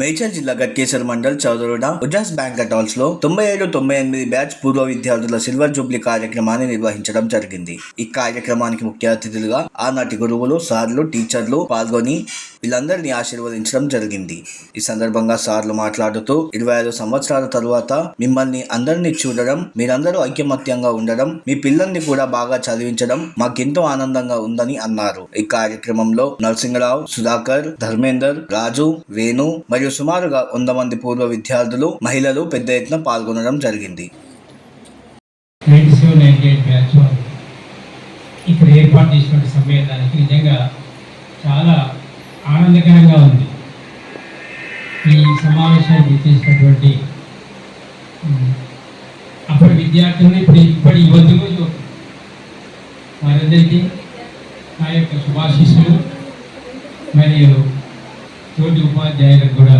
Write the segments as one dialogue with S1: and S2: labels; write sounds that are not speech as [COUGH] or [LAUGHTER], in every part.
S1: మేడ్చల్ జిల్లా గట్కేసర్ మండల్ చౌదరుడ ఉజాస్ బ్యాంకెట్ హాల్స్లో తొంభై ఏడు తొంభై ఎనిమిది బ్యాచ్ పూర్వ విద్యార్థుల సిల్వర్ జూబ్లీ కార్యక్రమాన్ని నిర్వహించడం జరిగింది. ఈ కార్యక్రమానికి ముఖ్య అతిథులుగా ఆనాటి గురువులు సార్లు టీచర్లు పాల్గొని వీళ్ళందరినీ ఆశీర్వదించడం జరిగింది. ఈ సందర్భంగా సార్లు మాట్లాడుతూ ఇరవై ఐదు సంవత్సరాల తరువాత మిమ్మల్ని అందరినీ చూడడం మీరందరూ ఐకమత్యంగా ఉండడం మీ పిల్లల్ని కూడా బాగా చదివించడం మాకెంతో ఆనందంగా ఉందని అన్నారు. ఈ కార్యక్రమంలో నరసింహరావు సుధాకర్ ధర్మేందర్ రాజు వేణు మరియు మరియు సుమారుగా వంద మంది పూర్వ విద్యార్థులు మహిళలు పెద్ద ఎత్తున పాల్గొనడం జరిగింది.
S2: ఇక్కడ ఏర్పాటు చేసినటువంటి సమ్మేళనానికి నిజంగా చాలా ఆనందకరంగా ఉంది. ఈ సమావేశాన్ని చేసినటువంటి అప్పటి విద్యార్థులు ఇప్పుడు ఇప్పటి యువతులు వారందరికీ నా యొక్క శుభాశీస్సులు మరియు తోటి ఉపాధ్యాయులకు కూడా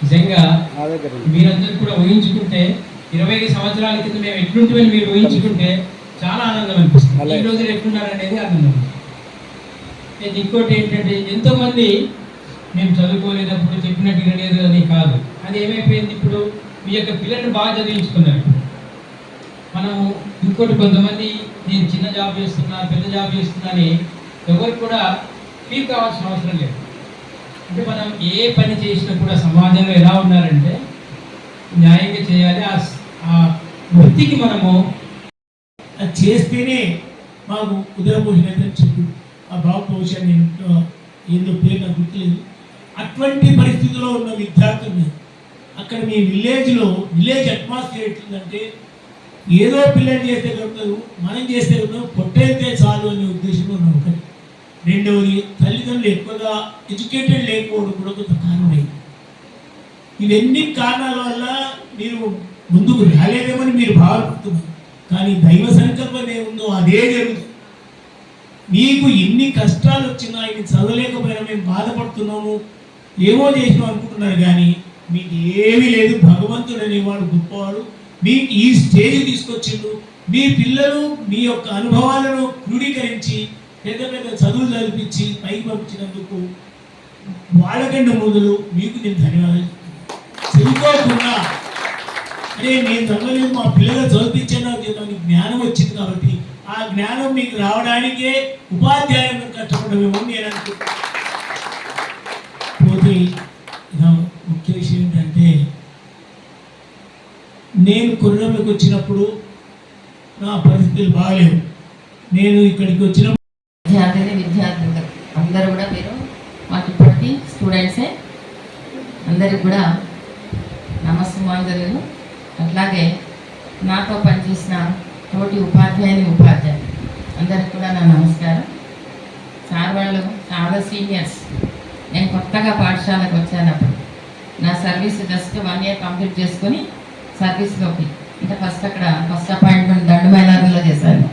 S2: నిజంగా మీరందరూ కూడా ఊహించుకుంటే ఇరవై ఐదు సంవత్సరాల క్రితం మేము ఎట్లుంటామని మీరు ఊహించుకుంటే చాలా ఆనందం అనిపిస్తుంది. ఈ రోజులు ఎట్లున్నారు అనేది ఆనందం అయితే ఇంకోటి ఏంటంటే ఎంతో మంది మేము చదువుకోలేనప్పుడు చెప్పినట్టు వినలేదు అని కాదు. అది ఏమైపోయింది ఇప్పుడు? మీ యొక్క పిల్లల్ని బాగా చదివించుకున్నారు మనం ఇంకోటి కొంతమంది నేను చిన్న జాబ్ చేస్తున్నా పెద్ద జాబ్ చేస్తున్నా అని ఎవరు కూడా మీకు కావాల్సిన అవసరం లేదు. అంటే మనం ఏ పని చేసినా కూడా సమాజంలో ఎలా ఉన్నారంటే న్యాయంగా చేయాలి. ఆ ఆ వృత్తికి మనము
S3: అది చేస్తేనే మాకు ఉదరపోషణ అయితే చెప్పు. ఆ బాబు బహుశా నేను ఏందో పేరు నాకు గుర్తులేదు. అటువంటి పరిస్థితిలో ఉన్న విద్యార్థుల్ని అక్కడ మీ విలేజ్లో విలేజ్ అట్మాస్ఫియర్ ఎట్లుందంటే ఏదో పిల్లలు చేస్తే కలుగుతారు మనం చేస్తే కలుగుతారు పొట్టేస్తే చాలు అనే ఉద్దేశంలో ఉన్నాం ఒకటి రెండవది తల్లిదండ్రులు ఎక్కువగా ఎడ్యుకేటెడ్ లేకపోవడం కూడా కొంత కారణమైంది. ఇవన్నీ కారణాల వల్ల మీరు ముందుకు రాలేదేమని మీరు భావపడుతున్నారు కానీ దైవ సంకల్పం ఏముందో అదే జరుగుతుంది. మీకు ఎన్ని కష్టాలు వచ్చినా ఇన్ని చదవలేకపోయినా మేము బాధపడుతున్నాము ఏమో చేసినాం అనుకుంటున్నారు కానీ మీకు ఏమీ లేదు. భగవంతుడు అనేవాడు గొప్పవాడు. మీకు ఈ స్టేజ్ తీసుకొచ్చిండు. మీ పిల్లలు మీ యొక్క అనుభవాలను క్రోడీకరించి పెద్ద పెద్ద చదువులు చదివించి పైకి పంపించినందుకు వాళ్ళకంటే మొదలు మీకు నేను ధన్యవాదాలు చదువుకోకుండా అరే నేను చదవలేదు మా పిల్లలు చదివించాను నాకు జ్ఞానం వచ్చింది కాబట్టి ఆ జ్ఞానం మీకు రావడానికే ఉపాధ్యాయులు కష్టపడమేమో నేను అనుకుంటున్నాను. పోతే ముఖ్య విషయం ఏంటంటే నేను కొరణంలోకి వచ్చినప్పుడు నా పరిస్థితులు బాగలేవు. నేను ఇక్కడికి వచ్చినప్పుడు
S4: విద్యార్థిని విద్యార్థులు అందరూ కూడా మీరు మాకు ఇప్పటికీ స్టూడెంట్సే అందరికి కూడా నమస్కారాలు అట్లాగే నాతో పనిచేసిన తోటి ఉపాధ్యాయుని ఉపాధ్యాయులు అందరికి కూడా నా నమస్కారం. సార్ వాళ్ళు చాలా సీనియర్స్. నేను కొత్తగా పాఠశాలకు వచ్చానప్పుడు నా service just one year complete చేసుకొని సర్వీస్లోకి అంటే ఫస్ట్ అక్కడ ఫస్ట్ అపాయింట్మెంట్ దండు మైలారంలో చేశాను.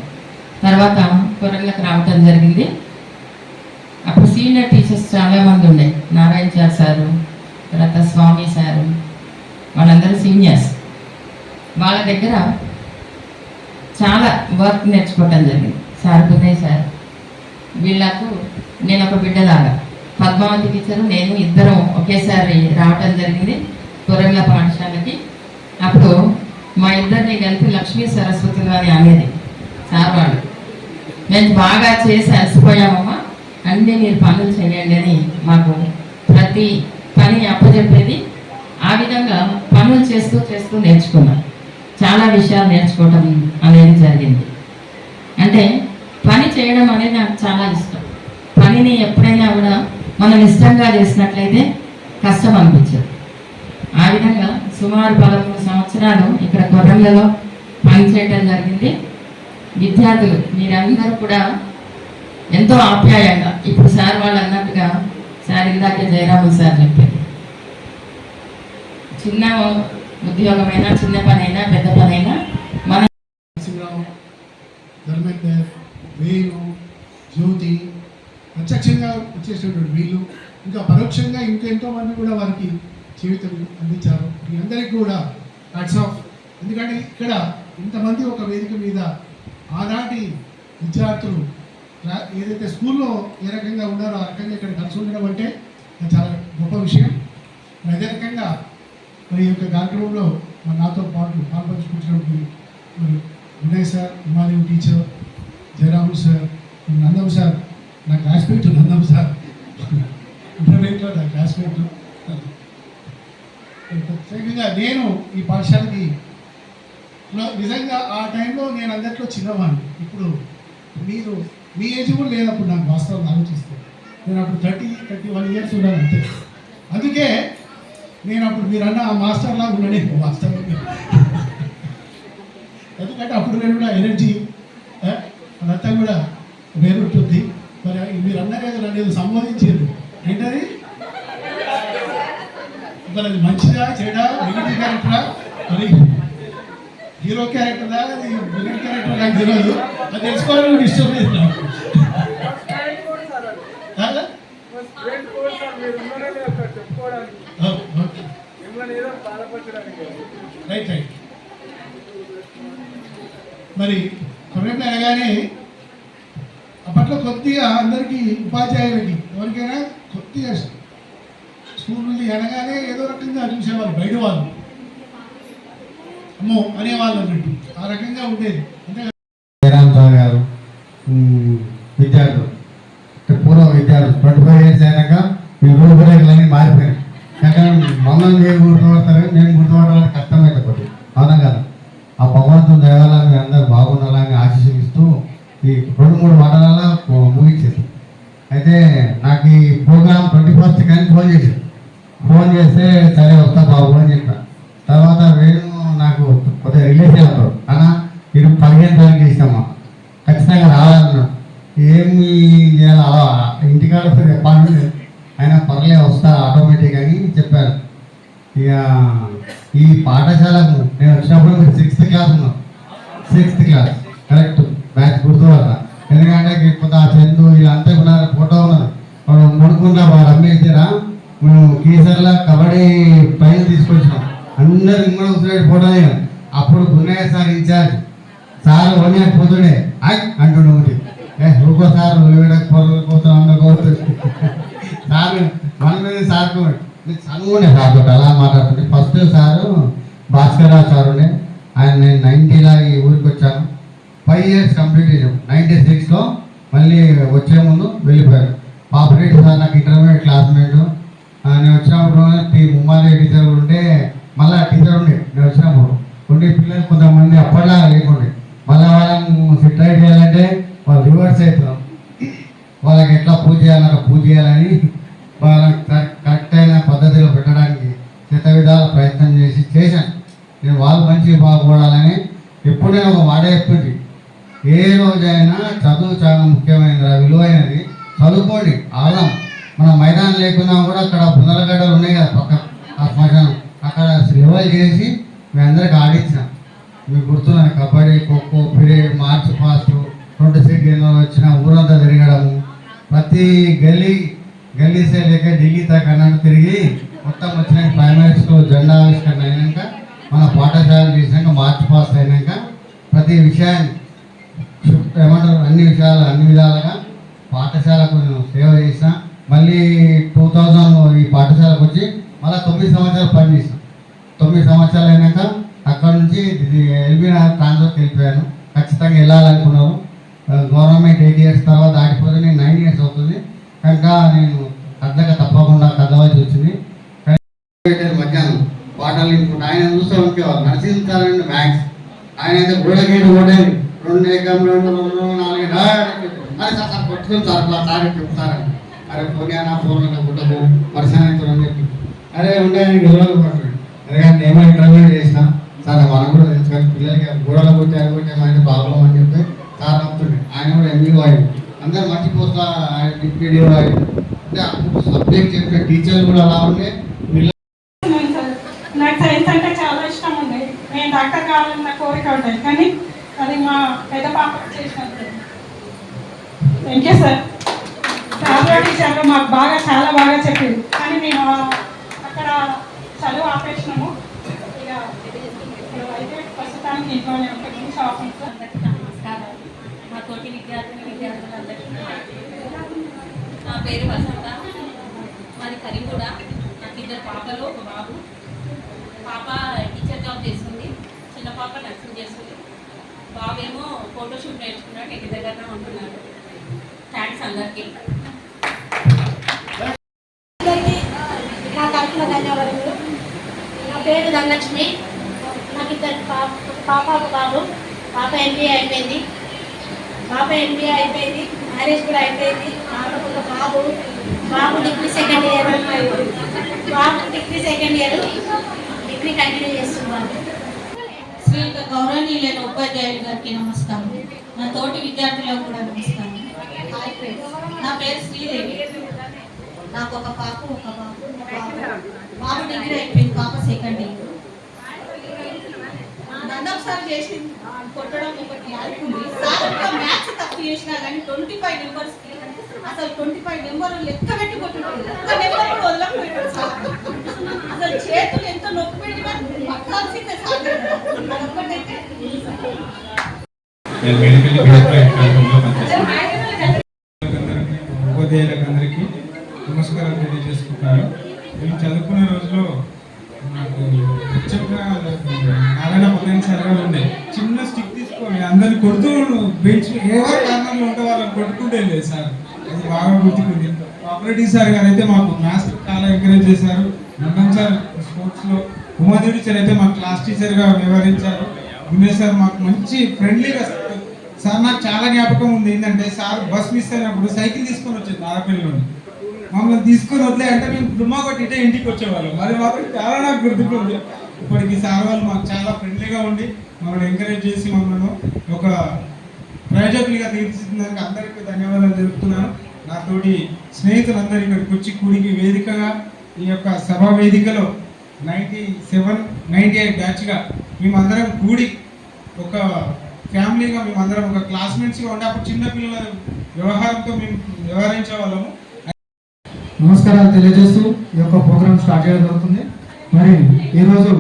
S4: తర్వాత కొరలకు రావటం జరిగింది. అప్పుడు సీనియర్ టీచర్స్ చాలా మంది ఉండే. నారాయణ చార్ సారు తర్వాత స్వామి సారు వాళ్ళందరూ సీనియర్స్. వాళ్ళ దగ్గర చాలా వర్క్ నేర్చుకోవటం జరిగింది. Sir Buddhayya sir. వీళ్ళకు నేను ఒక బిడ్డలాగా. పద్మావతి టీచరు నేను ఇద్దరం ఒకేసారి రావటం జరిగింది కొరంగ పాఠశాలకి. అప్పుడు మా ఇద్దరిని కలిపి లక్ష్మీ సరస్వతులు అని అనేది సార్ వాళ్ళు. మేము బాగా చేసి అలసిపోయామమ్మా. అన్నీ మీరు పనులు చేయండి అని మాకు ప్రతి పని అప్పచెప్పేది. ఆ విధంగా పనులు చేస్తూ చేస్తూ నేర్చుకున్నాను చాలా విషయాలు నేర్చుకోవటం అనేది జరిగింది. అంటే పని చేయడం అనేది నాకు చాలా ఇష్టం. పనిని ఎప్పుడైనా కూడా మనం ఇష్టంగా చేసినట్లయితే కష్టం అనిపించదు. ఆ విధంగా సుమారు పదమూడు సంవత్సరాలు ఇక్కడ కొర్రలలో పనిచేయడం జరిగింది. విద్యార్థులు మీరందరూ కూడా ఎంతో ఆప్యాయంగా ఇప్పుడు సార్ వాళ్ళు అన్నట్టుగా సార్ ఇందాక జయరామన్ సార్ చెప్పారు. చిన్న ఉద్యోగమైనా చిన్న పనైనా పెద్ద పనైనా మన
S5: ధర్మేందర్ వేణు జ్యోతి ప్రత్యక్షంగా వచ్చేసినటువంటి వీళ్ళు ఇంకా పరోక్షంగా ఇంకెంతో మంది కూడా వారికి జీవితం అందించారు. మీ అందరికీ కూడా హ్యాట్స్ ఆఫ్. ఎందుకంటే ఇక్కడ ఇంతమంది ఒక వేదిక మీద ఆనాటి విద్యార్థులు ఏదైతే స్కూల్లో ఏ రకంగా ఉన్నారో ఆ రకంగా ఇక్కడ కలిసి ఉండడం అంటే చాలా గొప్ప విషయం. అదే రకంగా మరి ఈ యొక్క కార్యక్రమంలో మరి నాతో పాటు పాల్పంచుకుంటున్నప్పుడు మరి Vinay sir Himalayam teacher Jayaramu sir Nandam sir నా క్లాస్మేట్ నందం సార్. ఇంటర్మీడియట్లో నా క్లాస్మేట్. ప్రత్యేకంగా నేను ఈ పాఠశాలకి నిజంగా ఆ టైంలో నేను అందరిలో చిన్నవాడిని. ఇప్పుడు మీరు మీ ఏజ్ కూడా లేనప్పుడు నాకు వాస్తవం ఆలోచిస్తే నేను అప్పుడు థర్టీ థర్టీ వన్ ఇయర్స్ ఉన్నాను అంతే. అందుకే నేను అప్పుడు మీరు అన్న ఆ మాస్టర్ లాగా ఉన్నానే [LAUGHS] వాస్తవం. ఎందుకంటే అప్పుడు నేను కూడా ఎనర్జీ ఆ, అదంతా కూడా వేరుంటుంది మరి మీరు అన్నారు కదా నన్ను ఏదో సంబోధించారు. ఏంటది? మరి అది మంచిదా చెడా నెగిటివ్ క్యారెక్టరా మరి హీరో క్యారెక్టరా అది విలన్ క్యారెక్టర్ నాకు తెలియదు అది తెలుసుకోవాలని ఇష్టం లేదు నాకు. Right right. మరి కొరటి అనగానే అప్పట్లో కొద్దిగా అందరికీ ఉపాధ్యాయులకి ఎవరికైనా కొద్దిగా స్కూల్ నుండి అనగానే ఏదో రకంగా చూసేవాళ్ళు బయట వాళ్ళు అమ్మో అనేవాళ్ళు అన్నట్టు. ఆ రకంగా ఉండేది. అంటే
S6: జయరామ్ సార్ గారు ఉమ్, విద్యార్థులు అంటే పూర్వ విద్యార్థులు ట్వంటీ ఫైవ్ ఇయర్స్ అయినాక ఈ రూపురేఖలన్నీ మారిపోయినాయి కానీ మమ్మల్ని మీరు గుర్తుపడతారు నేను గుర్తుపడాలని కష్టమైతే కొద్ది. అవునా కదా? ఆ భగవంతుని దేవాలయం అందరూ బాగుండాలని ఆశీస్సులు ఈ రెండు మూడు మండలాల ముగించేది అయితే నాకు ఈ ప్రోగ్రామ్ ట్వంటీ ఫస్ట్ కానీ ఫోన్ చేశాను ఫోన్ చేస్తే సరే వస్తా బాబు అని చెప్పాను తర్వాత వేణు నాకు కొద్దిగా రిలేషన్ అవుతాడు. అన్న మీరు పదిహేను తారీఖు ఇస్తామా ఖచ్చితంగా రావాలన్నాడు ఏమి చేయాలి అలా ఇంటికాడ వస్తే చెప్పాలని ఆయన పర్లే వస్తా ఆటోమేటిక్ అని చెప్పారు ఇక ఈ పాఠశాలకు నేను వచ్చినప్పుడు మీరు సిక్స్త్ క్లాస్ ఉన్నాం. సిక్స్త్ క్లాస్ కరెక్ట్ బ్యాచ్ గుర్తుపడతా ఎందుకంటే కొంత ఆ చందు వీళ్ళంతా కూడా ఫోటో ఉన్నది. వాడు ముడుకుండా వాడు ఇచ్చారా మేము కీసర్ల కబడ్డీ పైన తీసుకొచ్చినాం. అందరు ఇంకా కూర్చునే ఫోటో దిగాం. అప్పుడు గున్నయ్య సార్ ఇన్ఛార్జ్ సార్ వనియకపోతుండే ఐ అంటుండే ఒకటి. ఏ ఇంకో సార్ పోతాం అందరు [LAUGHS] సార్ మన మీద సార్ చదువునే సార్ తోట అలా మాట్లాడుతుంటే ఫస్ట్ సారు భాస్కరరావు సారునే ఆయన నేను నైన్టీలో ఈ ఊరికి వచ్చాను. ఫైవ్ ఇయర్స్ కంప్లీట్ చేసాం నైంటీ సిక్స్లో మళ్ళీ వచ్చే ముందు వెళ్ళిపోయారు. పాపరెడ్డి సార్ నాకు ఇంటర్మీడియట్ క్లాస్మేట్ నేను వచ్చినప్పుడు టీ ముమ్మాలి టీచర్ ఉంటే మళ్ళీ టీచర్ ఉండే. నేను వచ్చినప్పుడు ఉండే పిల్లలు కొంతమంది అప్పట్లా లేకుండే. మళ్ళీ వాళ్ళని సెట్ చేయాలంటే వాళ్ళు రివర్స్ అవుతారు. వాళ్ళకి ఎట్లా పూజ చేయాలన్నా పూజ చేయాలని వాళ్ళకి కరెక్ట్ అయిన పద్ధతిలో పెట్టడానికి చిత్త విధాల ప్రయత్నం చేసి చేశాను. నేను వాళ్ళు మంచిగా బాగుపడాలని ఎప్పుడు నేను ఒక మాట చెప్పింది. ఏ రోజైనా చదువు చాలా ముఖ్యమైనది ఆ విలువైనది. చదువుకోండి ఆలం మన మైదానం లేకున్నా కూడా అక్కడ బుందలగడ్డలు ఉన్నాయి కదా పక్క ఆ శ్మశానం. అక్కడ లెవెల్ చేసి మీ అందరికి ఆడించాం. మీకు గుర్తున్నాను kabaddi khokho period march fast రెండు సిక్స్ వచ్చిన ఊరంతా తిరగడము. ప్రతి గల్లీ గల్లీ సైడ్ లేక ఢిల్లీ దాకా అన్నట్టు తిరిగి మొత్తం వచ్చిన ప్రైమరీ స్కూల్ జెండా ఆవిష్కరణ అయినాక మన పాఠశాల చేసినాక మార్చ్ పాస్ అయినాక ప్రతి విషయాన్ని ఏమంటారు అన్ని విషయాలు అన్ని విధాలుగా పాఠశాల కొంచెం సేవ చేసిన మళ్ళీ టూ థౌజండ్ ఈ పాఠశాలకు వచ్చి మళ్ళీ తొమ్మిది సంవత్సరాలు పనిచేసాను తొమ్మిది సంవత్సరాలు అయినాక అక్కడ నుంచి ఎల్బీ నగర్ ట్రాన్స్ఫర్కి వెళ్ళిపోయాను. ఖచ్చితంగా వెళ్ళాలనుకున్నాను గవర్నమెంట్ ఎయిట్ ఇయర్స్ తర్వాత దాటిపోతే నేను నైన్ ఇయర్స్ అవుతుంది. కనుక నేను కద్దక తప్పకుండా కదవాల్సి వచ్చింది. మధ్యాహ్నం పాటలు ఇంకోటి ఆయన చూస్తూ ఉంటేవాళ్ళు నరసింహ సార్ ఆయన అయితే గోడగేడు ఓడేది రెండు ఏకంలో రెండు నాలుగు డా సార్ సార్ కొట్టుకుని సార్ అట్లా సార్ చెప్తారని అరే పోనీ అన్న ఫోన్ గుట్టకు వర్షాన్ని అని చెప్పి అరే ఉండే ఆయన పడుతున్నాడు అరే కానీ నేను ఇంటర్వ్యూ చేసిన. సార్ మనం కూడా తెలుసు కానీ పిల్లలకి గోడలు కొట్టి అది కొట్టి ఆయన ప్రాబ్లం అని చెప్పి సార్ నమ్ముతుండే. ఆయన కూడా ఎంఈఓ అయింది అందరు మంచి ఆయన డిప్యూటీ అంటే అప్పుడు సబ్జెక్ట్ చెప్పే టీచర్లు కూడా అలా ఉండే.
S7: నాకు సైన్స్ అంటే చాలా ఇష్టం ఉంది నేను డాక్టర్ కావాలన్న కోరిక ఉండేది కానీ అది మా పెద్ద పాప చేసినట్టు. థ్యాంక్ యూ సార్ చాలా టీచర్లు మాకు బాగా చాలా బాగా చెప్పింది కానీ మేము అక్కడ చదువు ఆపేసినాము. ఇక అయితే ప్రస్తుతానికి ఇంట్లోనే ఉంటుంది షాపింగ్
S8: అందరికీ తోటి విద్యార్థిని విద్యార్థులందరికీ నా పేరు వసంత. మాది కరీంగూడ. నాకు ఇద్దరు పాపలు ఒక బాబు. పాప టీచర్ జాబ్ చేస్తుంది. చిన్న పాప నర్సింగ్ చేస్తుంది. బాబు ఏమో ఫోటోషూట్ నేర్చుకున్నాడు ఇంటి దగ్గరనే ఉంటున్నాడు. థ్యాంక్స్ అందరికీ.
S9: నా తరఫున ధన్యవాదాలు నా పేరు ధనలక్ష్మి. నాకు ఇద్దరు పాప పాప ఒక బాబు. పాప ఎంబీఏ అయిపోయింది. పాప ఎంబీఏ అయిపోయింది మ్యారేజ్ కూడా అయిపోయింది. మాకు ఒక బాబు బాబు డిగ్రీ సెకండ్ ఇయర్ బాబు degree second year degree continue చేస్తున్నాను శ్రీ గౌరవనీయులైన ఉపాధ్యాయులు గారికి నమస్కారం. నా తోటి విద్యార్థులకు కూడా నమస్కారం. నా పేరు శ్రీదేవి. నాకు ఒక పాప ఒక బాబు. బాబు డిగ్రీ అయిపోయింది పాప సెకండ్ ఇయర్ నందం సార్ చేసి కొట్టడం ఒకటి అనుకుంది సార్ మ్యాథ్స్ తప్పు చేసినా కానీ ట్వంటీ ఫైవ్ నెంబర్స్ అసలు ట్వంటీ ఫైవ్ నెంబర్ లెక్క పెట్టి ఒక్క నెంబర్ కూడా సార్. అసలు చేతులు ఎంత నొప్పి పెట్టినా సార్ అదొక్కటైతే.
S10: ఉపాధ్యాయులకు అందరికీ నమస్కారం తెలియజేసుకుంటాను నేను చదువుకునే రోజులో నాకు నారాయణ ఉండే చిన్న స్టిక్ తీసుకొని అందరిని కొడుతూ బెంచ్ ఏవో కారణంలో ఉంటే వాళ్ళని కొట్టుకుంటే లేదు సార్. అది బాగా గుర్తుకుంది. ఆపరేటివ్ సార్ గారు అయితే మాకు మ్యాథ్స్ చాలా ఎంకరేజ్ చేశారు. నందన్ సార్ స్పోర్ట్స్లో ఉమాదేవి టీచర్ అయితే మాకు క్లాస్ టీచర్గా వ్యవహరించారు గునే సార్ మాకు మంచి ఫ్రెండ్లీగా సార్ నాకు చాలా జ్ఞాపకం ఉంది. ఏంటంటే సార్ బస్ మిస్ అయినప్పుడు సైకిల్ తీసుకొని వచ్చింది ఆడపిల్లని మమ్మల్ని తీసుకొని వదిలే అంటే మేము డుమ్మా కొట్టి ఇటే ఇంటికి వచ్చేవాళ్ళం. మరి మాత్రం చాలా నాకు గుర్తుకుంది ఇప్పటికి సార్ వాళ్ళు మాకు చాలా ఫ్రెండ్లీగా ఉండి మమ్మల్ని ఎంకరేజ్ చేసి మమ్మల్ని ఒక ప్రయోజకులుగా తీర్చిదిద్దినందుకు అందరికీ ధన్యవాదాలు తెలుపుతున్నాను. నాతోటి స్నేహితులందరూ ఇక్కడికి వచ్చి కూడికి వేదికగా ఈ యొక్క సభా వేదికలో నైంటీ సెవెన్ నైంటీ ఎయిట్ బ్యాచ్గా మేమందరం కూడి ఒక ఫ్యామిలీగా మేమందరం ఒక క్లాస్మేట్స్గా ఉండే అప్పుడు చిన్నపిల్లల వ్యవహారంతో మేము వ్యవహరించే వాళ్ళము.
S11: నమస్కారాలు తెలియజేస్తూ ఈ యొక్క ప్రోగ్రామ్ స్టార్ట్ చేయడం జరుగుతుంది. మరి ఈరోజు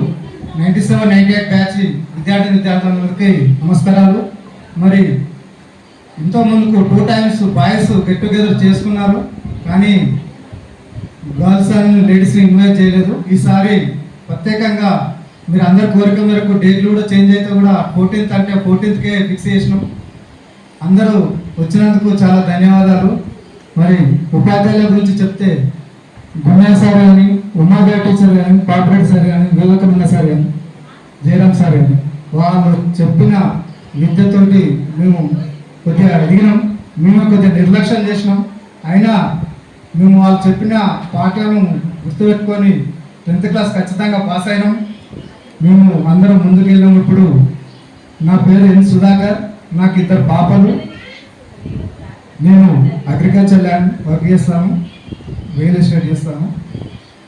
S11: ninety seven ninety eight batch విద్యార్థి విద్యార్థులందరికీ నమస్కారాలు. మరి ఎంతో ముందుకు two times boys get together చేసుకున్నారు. కానీ గర్ల్స్ అండ్ లేడీస్ని ఇన్వైట్ చేయలేదు. ఈసారి ప్రత్యేకంగా మీరు అందరి కోరిక మేరకు డేట్లు కూడా చేంజ్ అయితే కూడా ఫోర్టీన్త్ అంటే ఫోర్టీన్త్కే ఫిక్స్ చేసినాం. అందరూ వచ్చినందుకు చాలా ధన్యవాదాలు. మరి ఉపాధ్యాయుల గురించి చెప్తే గుమ్మయ్య సార్ కానీ ఉమాదేవి టీచర్ కానీ పాపరెడ్డి సార్ కానీ వివేకానంద సార్ కానీ జయరామ్ సార్ కానీ వాళ్ళు చెప్పిన విద్యతోటి మేము కొద్దిగా అడిగినాం. మేము కొద్దిగా నిర్లక్ష్యం చేసినాం. అయినా మేము వాళ్ళు చెప్పిన పాఠాలను గుర్తుపెట్టుకొని టెన్త్ క్లాస్ ఖచ్చితంగా పాస్ అయినాం. మేము అందరం ముందుకెళ్ళినప్పుడు నా పేరు ఎన్ సుధాకర్ నాకు ఇద్దరు పాపలు. నేను అగ్రికల్చర్ ల్యాండ్ వర్క్ చేస్తాను రియల్ ఎస్టేట్ చేస్తాను.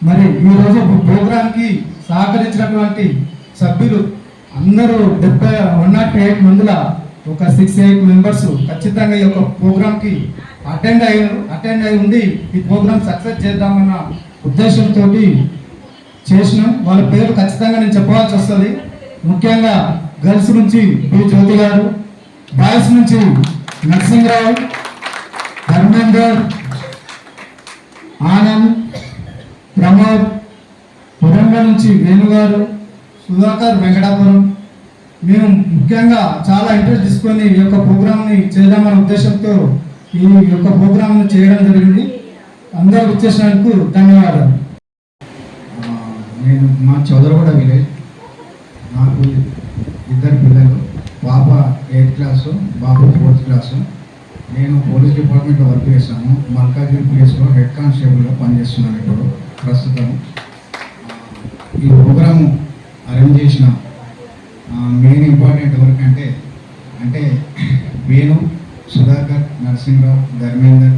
S11: మరి ఈరోజు ప్రోగ్రామ్కి సహకరించినటువంటి సభ్యులు అందరూ డెబ్బై వన్ నాట్ ఎయిట్ మందుల ఒక సిక్స్ ఎయిట్ మెంబర్స్ ఖచ్చితంగా ఈ యొక్క ప్రోగ్రామ్కి అటెండ్ అయ్యారు అటెండ్ అయి ఉండి ఈ ప్రోగ్రామ్ సక్సెస్ చేద్దామన్న ఉద్దేశంతో చేసినాం. వాళ్ళ పేరు ఖచ్చితంగా నేను చెప్పవలసి వస్తుంది. ముఖ్యంగా గర్ల్స్ నుంచి పి జ్యోతి గారు బాయ్స్ నుంచి నరసింహరావు కమాండర్ ఆనంద్ ప్రమోద్ పురంగ నుంచి వేణుగారు సుధాకర్ వెంకటాపురం. మేము ముఖ్యంగా చాలా ఇంట్రెస్ట్ తీసుకొని ఈ యొక్క ప్రోగ్రామ్ని చేద్దామనే ఉద్దేశంతో ఈ యొక్క ప్రోగ్రామ్ని చేయడం జరిగింది. అందరూ వచ్చేసినందుకు ధన్యవాదాలు.
S12: నేను మా చౌదరగూడ విలేజ్ నాకు ఇద్దరు పిల్లలు పాప ఎయిత్ క్లాసు బాబు ఫోర్త్ క్లాసు. నేను పోలీస్ డిపార్ట్మెంట్లో వర్క్ చేశాను. మల్కాజ్గిరి పోలీస్లో హెడ్ కానిస్టేబుల్గా పనిచేస్తున్నాను ఇప్పుడు ప్రస్తుతం. ఈ ప్రోగ్రాము అరేంజ్ చేసిన మెయిన్ ఇంపార్టెంట్ ఎవరికంటే అంటే వేణు సుధాకర్ నరసింహరావు ధర్మేందర్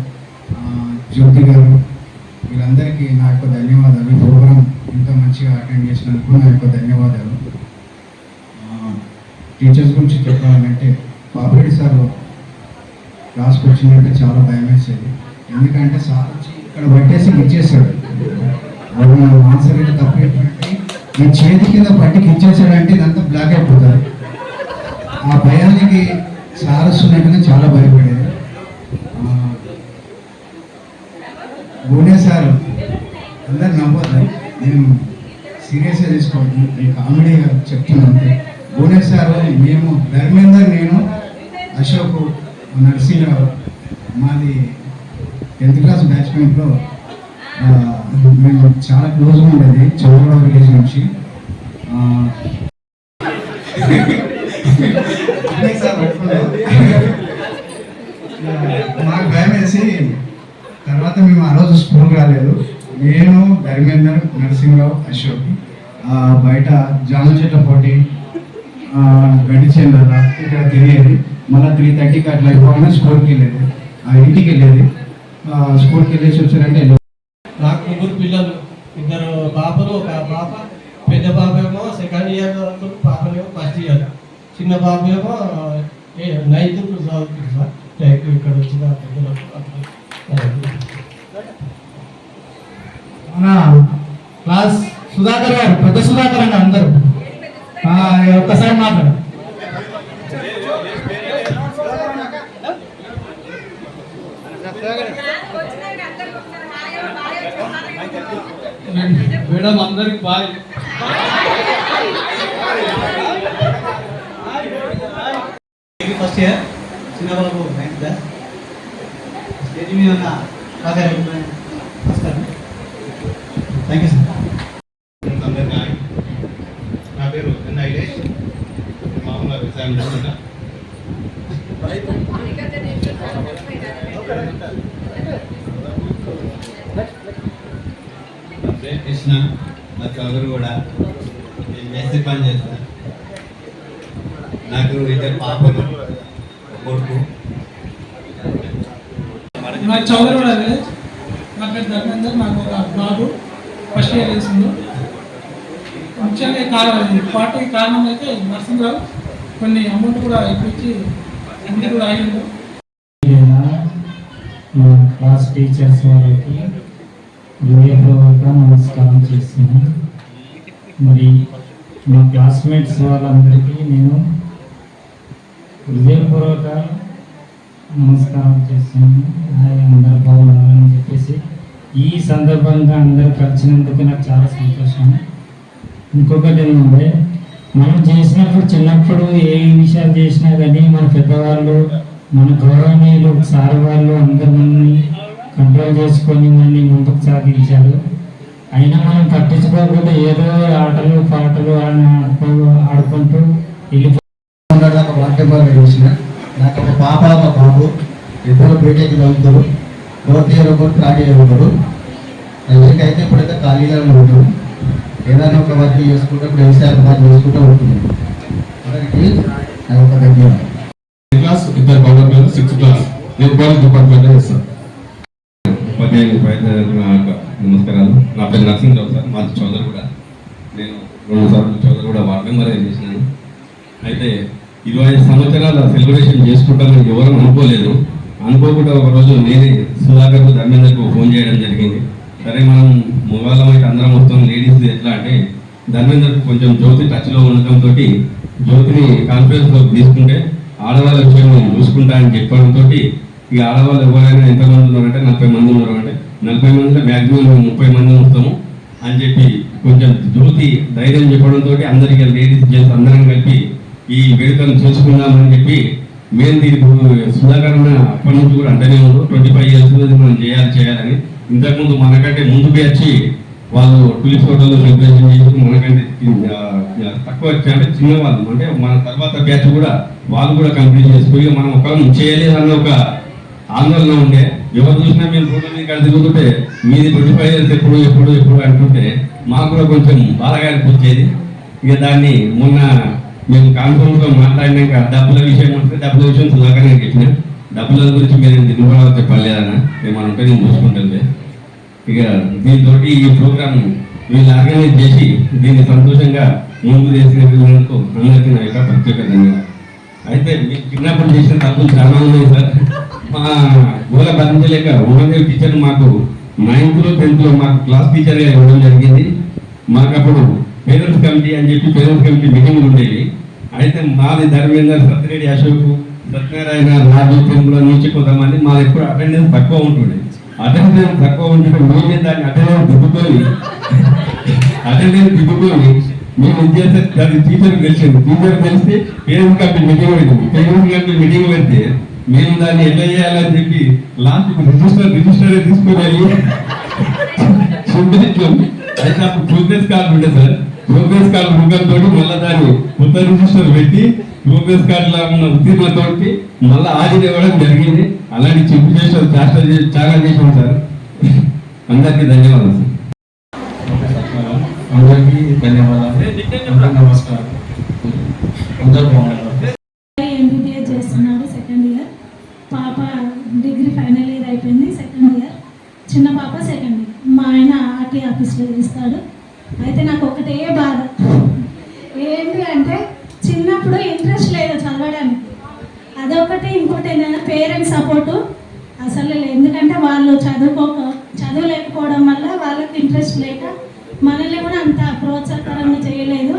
S12: జ్యోతి గారు. వీళ్ళందరికీ నా యొక్క ధన్యవాదాలు. ఈ ప్రోగ్రాం ఇంత మంచిగా అటెండ్ చేసినందుకు నా యొక్క ధన్యవాదాలు. టీచర్స్ గురించి చెప్పాలంటే పాపిరెడ్డి సార్ క్లాస్కి వచ్చిందంటే చాలా భయం వేసేది. ఎందుకంటే సార్ వచ్చి ఇక్కడ పట్టేసి ఇచ్చేసాడు ఆన్సర్ అయితే తప్పు చెప్పినట్టే ఈ చేతి కింద పట్టికి ఇచ్చేసాడంటే ఇదంతా బ్లాక్ అయిపోతుంది ఆ భయానికి సార్ వస్తున్నట్టుగా చాలా భయపడేది. ఆ, సార్. అందరు నవ్వదు నేను సీరియస్గా తీసుకోవద్దు నేను కామెడీగా చెప్తున్నాను. అంతే సార్. మేము ధర్మేందర్ నేను అశోక్ నరసింహరావు మాది టెన్త్ క్లాస్ బ్యాచ్మెంట్లో మేము చాలా క్లోజ్గా ఉండేది చౌరగూడ విలేజ్ నుంచి. సార్ మాకు భయం వేసి తర్వాత మేము ఆ రోజు స్కూల్ రాలేదు. నేను ధర్మేందర్ నరసింహరావు అశోక్ బయట జామ చెట్ల పోటీ ఆ, ఇక్కడ తిరిగేది. మళ్ళీ త్రీ థర్టీకి అట్లా అయిపోగానే స్కూల్కి వెళ్ళేది. ఆ ఇంటికి వెళ్ళేది. స్కూల్కి వెళ్ళేసి వచ్చారంటే
S13: నాకు ముగ్గురు పిల్లలు ఇద్దరు పాపలు ఒక పాప పెద్ద పాప ఏమో సెకండ్ ఇయర్ పాపనేమో ఫస్ట్ ఇయర్ చిన్న పాప ఏమో నైన్త్ చదువుతుంది సార్. లైక్ ఇక్కడ వచ్చిన మన క్లాస్ సుధాకర్ గారు పెద్ద సుధాకర్ అండి అందరూ. ఒక్కసారి మాట్లాడు. మేడం అందరికి బాయ్. ఫస్ట్ ఇయర్ చిన్నబాబు నైన్త్ స్టేజ్ మీద ఉన్న కాకారి నమస్కారం. థ్యాంక్ యూ సార్
S14: అందరికీ హాయ్. నా పేరు ఎన్ ఐలేష్ మామూలుగా వ్యవసాయం చేస్తుంటా నా పేరు కృష్ణ నా చదువు కూడా నేను మేస్త్రి పని చేస్తాను నాకు ఇద్దరు పాపలు ఒక కొడుకు
S13: నా చౌదరి విలేజ్ నా పేరు ధర్మేందర్ నాకు ఒక బాబు ఫస్ట్ ఇయర్ వేసిండు ముఖ్యంగా ఈ కారణం ఈ పార్టీకి కారణం అయితే నరసింహరావు కొన్ని అమౌంట్ కూడా ఇప్పించి ఇంటికి కూడా అయ్యిండు
S15: మా క్లాస్ టీచర్స్ వాళ్ళకి హృదయపూర్వక నమస్కారం చేస్తున్నాను. మరి మా క్లాస్మేట్స్ వాళ్ళందరికీ నేను హృదయపూర్వక నమస్కారం చేస్తున్నాను. హాయ్ అందరు బాగున్నారని చెప్పేసి ఈ సందర్భంగా అందరు కలిసినందుకు నాకు చాలా సంతోషం. ఇంకొకటి ఏంటంటే మనం చేసినప్పుడు చిన్నప్పుడు ఏ విషయాలు చేసినా కానీ మన పెద్దవాళ్ళు మన గౌరవనీయులు సార్ వాళ్ళు అందరు కంట్రోల్ చేసుకొని మనల్ని ముందుకు సాగించారు. అయినా మనం పట్టించుకోకుండా ఏదో ఆటలు పాటలు అని ఆడుకో ఆడుకుంటూ వెళ్ళిపో
S12: ఉండడానికి చూసిన. నాకు ఒక పాప ఒక బాబు ఇద్దరు బీటెక్ చదువుతారు. ఒకటి ఒకరు థర్డ్ చదువుతారు ఎవరికైతే ఇప్పుడైతే ఖాళీగా ఉంటారు ఏదైనా ఒక వర్క్ చేసుకుంటూ ఇప్పుడు వ్యవసాయ పని చేసుకుంటూ ఉంటున్నాం అందరికీ ధన్యవాదాలు
S16: క్లాస్? ఇద్దరు సిక్స్త్ క్లాస్. నేను చేస్తాను
S14: ఉపాధ్యాయులు నమస్కారాలు. నా పేరు నరసింహరావు సార్. మాది చౌదరి కూడా. నేను రెండు సార్లు చౌదరి కూడా వార్డ్ మెంబర్ చేసినాను. అయితే ఇరవై ఐదు సంవత్సరాల సెలబ్రేషన్ చేసుకుంటామని ఎవరు అనుకోలేదు. అనుకోకుండా ఒక రోజు నేనే సుధాకర్కు ధర్మేందర్కు ఫోన్ చేయడం జరిగింది. సరే మనం మగవాళ్ళం అయితే అందరం వస్తాం. లేడీస్ ఎట్లా అంటే ధర్మేంద్ర కొంచెం జ్యోతి టచ్లో ఉండటంతో జ్యోతిని కాన్ఫరెన్స్లో తీసుకుంటే ఆడవాళ్ళ విషయం నేను చూసుకుంటా అని చెప్పడంతో ఈ ఆడవాళ్ళు ఎవరైనా ఎంతమంది ఉన్నారంటే నలభై మంది ఉన్నారు అంటే నలభై మందిలో మ్యాక్సిమం మేము ముప్పై మంది వస్తాము అని చెప్పి కొంచెం జ్యోతి ధైర్యం చెప్పడంతో అందరికీ లేడీస్ జెంట్స్ అందరం కలిపి ఈ వేడుకను చేసుకుందామని చెప్పి మేము దీనికి సుధాకరణ అప్పటి నుంచి కూడా అంటేనే ఉన్నాం ట్వంటీ ఫైవ్ ఇయర్స్ మనం చేయాలి చేయాలని ఇంతకుముందు మనకంటే ముందు వచ్చి వాళ్ళు టులిప్ హోటల్లో సెలబ్రేషన్ చేసి మనకంటే తక్కువ అంటే చిన్న వాళ్ళు. అంటే మన తర్వాత బ్యాచ్ కూడా వాళ్ళు కూడా కంప్లీట్ చేసుకుని మనం ఒకళ్ళని చేయలేదన్న ఒక ఆందోళన ఉండే. ఎవరు చూసినా మేము రోడ్ల మీద కాడ తిరుగుతుంటే మీది ట్వంటీ ఫైవ్ ఇయర్స్ ఎప్పుడు ఎప్పుడు ఎప్పుడు అంటుంటే మాకు కూడా కొంచెం బాధగా అనిపించేది ఇక దాన్ని మొన్న మేము కాన్ఫరెన్స్ మాట్లాడినాక డబ్బుల విషయం ఉంటే డబ్బుల విషయం సుధాకర్ డబ్బుల గురించి మీరు దిగుబడాలు చెప్పలేదన్న ఏమన్నా ఉంటే నేను చూసుకుంటుంది ఇక దీంతో ఈ ప్రోగ్రామ్ వీళ్ళు ఆర్గనైజ్ చేసి దీన్ని సంతోషంగా ముందు చేసినందుకు అందరికీ నా యొక్క ప్రత్యేక ధన్యవాదాలు. అయితే మీరు చిన్నప్పుడు చేసిన తప్పులు చాలా ఉన్నాయి సార్. మా గోల భరించలేక ఉమాదేవి టీచర్ మాకు నైన్త్లో టెన్త్లో మాకు క్లాస్ టీచర్గా ఇవ్వడం జరిగింది. మాకు అప్పుడు పేరెంట్స్ కమిటీ అని చెప్పి పేరెంట్స్ కమిటీ మీటింగ్లు ఉండేవి అయితే మాది ధర్మేందర్ సత్యరెడ్డి అశోక్ సత్యనారాయణ రాజు నుంచి కొంతమంది మాది ఎప్పుడు అటెండెన్స్ తక్కువ ఉంటుండే. అటెండెన్స్ తక్కువ ఉంటుంటే మేమే దాన్ని అటెండెన్స్ దిద్దుకొని అటెండెన్స్ దిద్దుకొని మేము చేస్తే దాన్ని టీచర్ గెలిచింది టీచర్ తెలిస్తే పేరెంట్స్ కంపెనీ మీటింగ్ పెట్టింది పేరెంట్స్ కంపెనీ మీటింగ్ పెడితే మేము దాన్ని ఎలా చేయాలని చెప్పి లాస్ట్ రిజిస్టర్ రిజిస్టరే తీసుకుని వెళ్ళి చూపించాం. అయితే అప్పుడు బిజినెస్ కార్డు ఉండే సార్. ప్రోగ్రెస్ కార్డు తోటి మళ్ళీ దాన్ని కొత్త రిజిస్టర్ పెట్టి ప్రోగ్రెస్ కార్డు లా ఉన్న ఉత్తీర్ణతోటి మళ్ళీ ఆడిట్ ఇవ్వడం జరిగింది. అలాంటి చెప్పు చేసిన చాలా చే- చాలా చేసాం సార్. అందరికీ ధన్యవాదాలు సార్.
S10: అందరికీ ధన్యవాదాలు. నమస్కారం. అందరూ బాగున్నారు?
S7: ఎంబీబీఎస్ చేస్తున్నాడు సెకండ్ ఇయర్ పాప డిగ్రీ ఫైనల్ ఇయర్ అయిపోయింది సెకండ్ ఇయర్ చిన్న పాప సెకండ్ ఇయర్ మా ఆయన ఆర్టీ ఆఫీస్లో చేస్తాడు. అయితే నాకు ఒకటే బాధ. ఏంటి అంటే చిన్నప్పుడు ఇంట్రెస్ట్ లేదు చదవడానికి. అదొకటి ఇంకోటి ఏంటంటే పేరెంట్స్ సపోర్టు అసలు లేదు. ఎందుకంటే వాళ్ళు చదువుకోక చదవలేకపోవడం వల్ల వాళ్ళకి ఇంట్రెస్ట్ లేక మనల్ని కూడా అంత ప్రోత్సాహకరంగా చేయలేదు.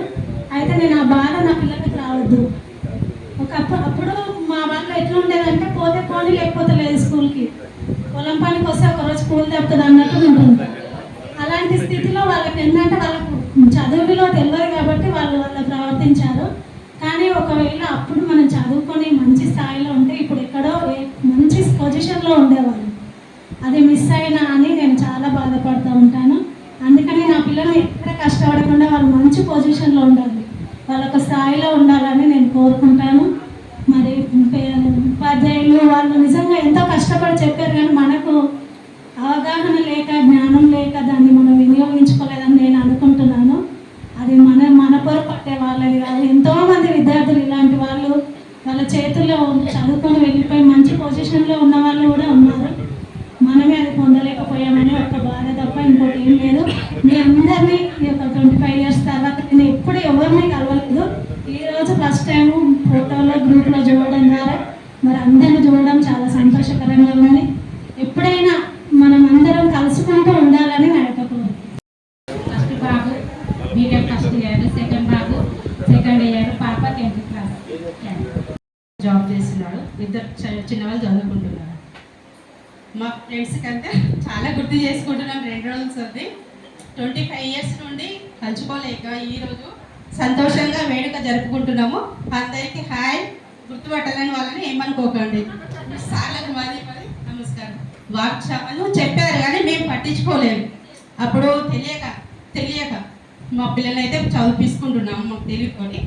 S7: అయితే నేను ఆ బాధ నా పిల్లలకి రావద్దు. ఒకప్పుడు అప్పుడు మా వాళ్ళు ఎట్లా ఉండేదంటే పోతే పోనీ లేకపోతే లేదు స్కూల్కి. పొలం పనికి వస్తే ఒకరోజు స్కూల్ తప్పుతుంది అన్నట్టు ఉంటుంది. అలాంటి స్థితిలో వాళ్ళకి ఏంటంటే వాళ్ళకు చదువులో తెలియదు కాబట్టి వాళ్ళు వాళ్ళ ప్రవర్తించారు. కానీ ఒకవేళ అప్పుడు మనం చదువుకొని మంచి స్థాయిలో ఉంటే ఇప్పుడు ఎక్కడో మంచి పొజిషన్లో ఉండేవాళ్ళు. అది మిస్ అయినా అని నేను చాలా బాధపడుతూ ఉంటాను. అందుకని నా పిల్లలు ఎక్కడ కష్టపడకుండా వాళ్ళు మంచి పొజిషన్లో ఉండాలి. వాళ్ళ ఒక స్థాయిలో ఉండాలని నేను కోరుకుంటాను. మరి పే- ఉపాధ్యాయులు వాళ్ళు నిజంగా ఎంతో కష్టపడి చెప్పారు కానీ మనకు అవగాహన లేక జ్ఞానం లేక దాన్ని మనం వినియోగించుకోలేదని నేను అనుకుంటున్నాను. అది మన మన పొరపట్టే వాళ్ళది కాదు. ఎంతోమంది విద్యార్థులు ఇలాంటి వాళ్ళు వాళ్ళ చేతుల్లో చదువుకొని వెళ్ళిపోయి మంచి పొజిషన్లో ఉన్న వాళ్ళు కూడా ఉన్నారు. మనమే అది పొందలేకపోయామని ఒక బాధ తప్ప ఇంకోటి ఏం లేదు. మీ అందరినీ ఈ యొక్క ట్వంటీ ఫైవ్ ఇయర్స్ తర్వాత నేను ఎప్పుడు ఎవరిని కలవలేదు. ఈరోజు ఫస్ట్ టైం ఫోటోలో గ్రూప్లో చూడడం ద్వారా మరి అందరిని చూడడం చాలా సంతోషకరంగా ఉందని ఎప్పుడైనా మనం అందరం కలుసుకుంటూ ఉండాలని నా యొక్క కోరిక
S4: ఫస్ట్ బాబు బీటెక్ ఫస్ట్ ఇయర్ సెకండ్ బాబు సెకండ్ ఇయర్ పాప టెన్త్ క్లాస్
S17: జాబ్ చేస్తున్నాడు ఇద్దరు చి- చిన్నవాళ్ళు చదువుకుంటున్నారు ఫ్రెండ్స్కి ఫ్రెండ్స్ చాలా గుర్తు చేసుకుంటున్నాం. రెండు రోజులు సర్ది ట్వంటీ ఫైవ్ ఇయర్స్ నుండి కలుసుకోలేక ఈరోజు సంతోషంగా వేడుక జరుపుకుంటున్నాము. అందరికీ హాయ్. గుర్తుపట్టలేని వాళ్ళని ఏమనుకోకండి. సార్లకు మాది మాది నమస్కారం. వాక్చాలు చెప్పారు కానీ మేము పట్టించుకోలేము అప్పుడు తెలియక తెలియక మా పిల్లలైతే అయితే మాకు తెలియకొని